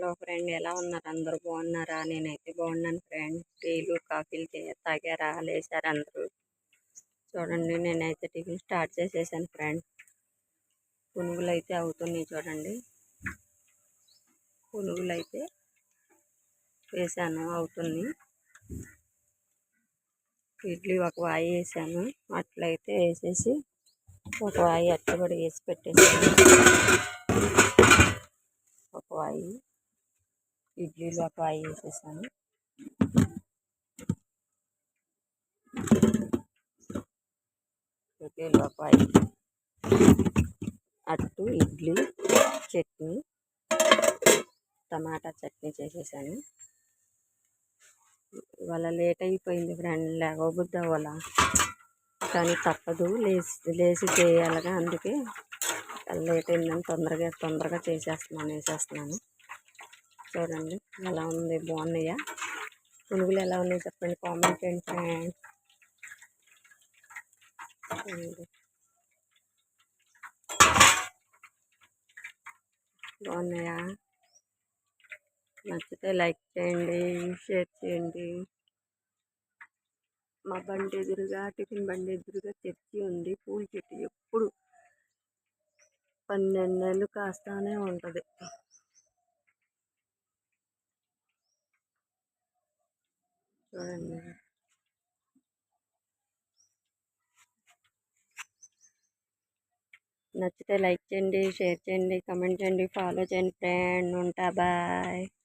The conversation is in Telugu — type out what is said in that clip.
హలో ఫ్రెండ్ ఎలా ఉన్నారు? అందరూ బాగున్నారా? నేనైతే బాగున్నాను ఫ్రెండ్. టీలు కాఫీలు తాగారా? లేచారు అందరూ? చూడండి నేనైతే టిఫిన్ స్టార్ట్ చేసేసాను ఫ్రెండ్. పునుగులు అయితే అవుతున్నాయి చూడండి. పునుగులు అయితే వేసాను అవుతుంది ఇడ్లీ ఒక వాయి వేసాను. అట్లయితే వేసేసి ఒక వాయి అట్టబడి కూడా వేసి పెట్టేసాను. ఒక వాయి. ఇడ్లీలో ఫ్రై చేసేసాను. వేసేసాను ఫ్రై అట్టు ఇడ్లీ చట్నీ టమాటా చట్నీ చేసేసాను. ఇవాళ లేట్ అయిపోయింది ఫ్రెండ్ లేవబుద్ది అవ్వాల. కానీ తప్పదు లేచి లేచి చేయాలిగా అందుకే లేట్ అయిందని తొందరగా తొందరగా చేసేస్తున్నాను వేసేస్తున్నాను చూడండి. ఎలా ఉంది? బాగున్నాయా? పునుగులు ఎలా ఉన్నాయి చెప్పండి కామెంట్ చేయండి ఫ్రెండ్స్. బాగున్నాయా? నచ్చితే లైక్ చేయండి షేర్ చేయండి. మా బండి ఎదురుగా టిఫిన్ బండి ఎదురుగా చర్చి ఉంది. పూల చెట్టు ఎప్పుడు పన్నెండు నెలలు కాస్తానే ఉంటుంది. చూడండి నచ్చితే లైక్ చేయండి షేర్ చేయండి కమెంట్ చేయండి ఫాలో చేయండి ఫ్రెండ్. ఉంటా బాయ్.